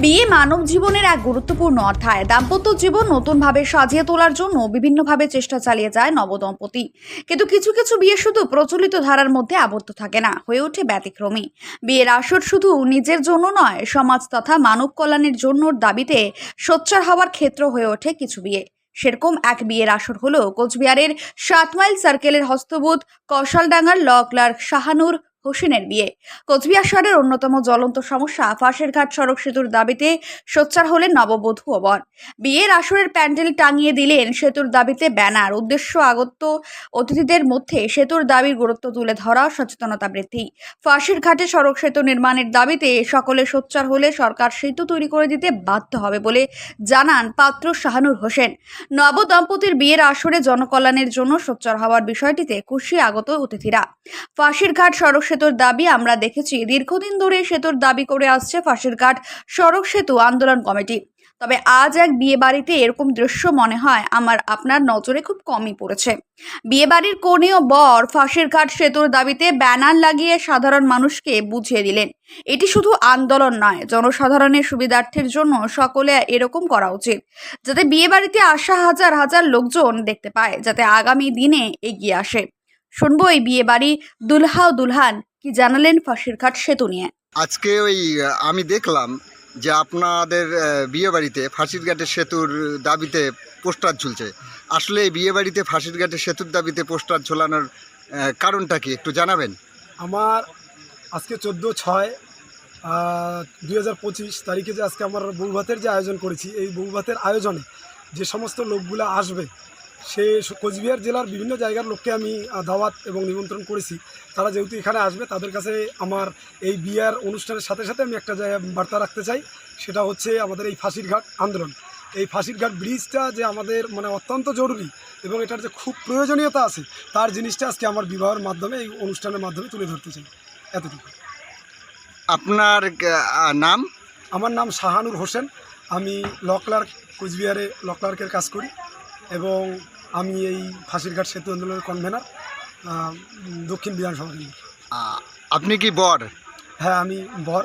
বিয়ে মানব জীবনের এক গুরুত্বপূর্ণ অধ্যায়। দাম্পত্য জীবন নতুনভাবে সাজিয়ে তোলার জন্য বিভিন্নভাবে চেষ্টা চালিয়ে যায় নবদম্পতি। কিন্তু কিছু কিছু বিয়ে শুধু প্রচলিত ধারার মধ্যে আবদ্ধ থাকে না, হয়ে ওঠে ব্যতিক্রমী। বিয়ের আসর শুধু নিজের জন্য নয়, সমাজ তথা মানব কল্যাণের জন্য দাবিতে সোচ্চার হওয়ার ক্ষেত্র হয়ে ওঠে কিছু বিয়ে। সেরকম এক বিয়ের আসর হলো কোচবিহারের সাত মাইল সার্কেলের হস্তবুত কৌশলডাঙ্গার ল ক্লার্ক শাহানুর হোসেনের বিয়ে। কোচবিহার শহরের অন্যতম জ্বলন্ত সমস্যা ফাঁসের ঘাট সড়ক সেতুর দাবিতে সোচ্চার হলেন নববধূ ও বর বিয়ের আসরের প্যান্ডেল টাঙিয়ে দিলেন সেতুর দাবিতে ব্যানার। উদ্দেশ্য, আগত অতিথিদের মধ্যে সেতুর দাবির গুরুত্ব তুলে ধরা সচেতনতা বৃদ্ধি। ফাঁসির ঘাটে সড়ক সেতু নির্মাণের দাবিতে সকলে সোচ্চার হলে সরকার সেতু তৈরি করে দিতে বাধ্য হবে বলে জানান পাত্র শাহানুর হোসেন। নব দম্পতির বিয়ের আসরে জনকল্যাণের জন্য সোচ্চার হওয়ার বিষয়টিতে খুশি আগত অতিথিরা। ফাঁসির ঘাট সড়ক সেতুর দাবি আমরা দেখেছি। দীর্ঘদিন ধরে সেতুর দাবি করে আসছে ফাঁসির ঘাট সড়ক সেতু আন্দোলন কমিটি। তবে আজ এক বিয়ে বাড়িতে এরকম দৃশ্য মনে হয়, আমার আপনার নজরে খুব কমই পড়েছে। বিয়ে বাড়ির কনে ও বর ফাঁসির ঘাট সেতুর দাবিতে ব্যানার লাগিয়ে সাধারণ মানুষকে বুঝিয়ে দিলেন। এটি শুধু আন্দোলন নয়, জনসাধারণের সুবিধার্থের জন্য সকলে এরকম করা উচিত, যাতে বিয়ে বাড়িতে আসা হাজার হাজার লোকজন দেখতে পায়, যাতে আগামী দিনে এগিয়ে আসে। শুনব এই বিয়ে বাড়ি দুলহা ও দুলহান। কি জানালেন ফাঁসির ঘাট সেতু নিয়ে? আজকে ওই আমি দেখলাম যে আপনাদের বিয়ে বাড়িতে ফাঁসির ঘাটের সেতুর দাবিতে পোস্টার ঝুলছে। আসলে এই বিয়ে বাড়িতে ফাঁসির ঘাটের সেতুর দাবিতে পোস্টার ঝোলানোর কারণটা কি একটু জানাবেন? আমার আজকে চোদ্দ ছয় দুই হাজার পঁচিশ তারিখে যে আজকে আমার বউভাতের যে আয়োজন করেছি এই বউভাতের আয়োজনে যে সমস্ত লোকগুলো আসবে সে কোচবিহার জেলার বিভিন্ন জায়গার লোককে আমি দাওয়াত এবং নিমন্ত্রণ করেছি। তারা যেহেতু এখানে আসবে তাদের কাছে আমার এই বিয়ার অনুষ্ঠানের সাথে সাথে আমি একটা জায়গায় বার্তা রাখতে চাই। সেটা হচ্ছে আমাদের এই ফাঁসির ঘাট আন্দোলন। এই ফাঁসির ঘাট ব্রিজটা যে আমাদের মানে অত্যন্ত জরুরি এবং এটার যে খুব প্রয়োজনীয়তা আছে তার জিনিসটা আজকে আমার বিবাহের মাধ্যমে এই অনুষ্ঠানের মাধ্যমে তুলে ধরতে চাই। এতটুকু। আপনার নাম? আমার নাম শাহানুর হোসেন। আমি ল ক্লার্ক কুচবিহারে ল ক্লার্কের কাজ করি এবং আমি এই ফাঁসিরঘাট সেতু আন্দোলনের কনভেনার দক্ষিণ বিধানসভা আপনি কি বর? হ্যাঁ আমি বর।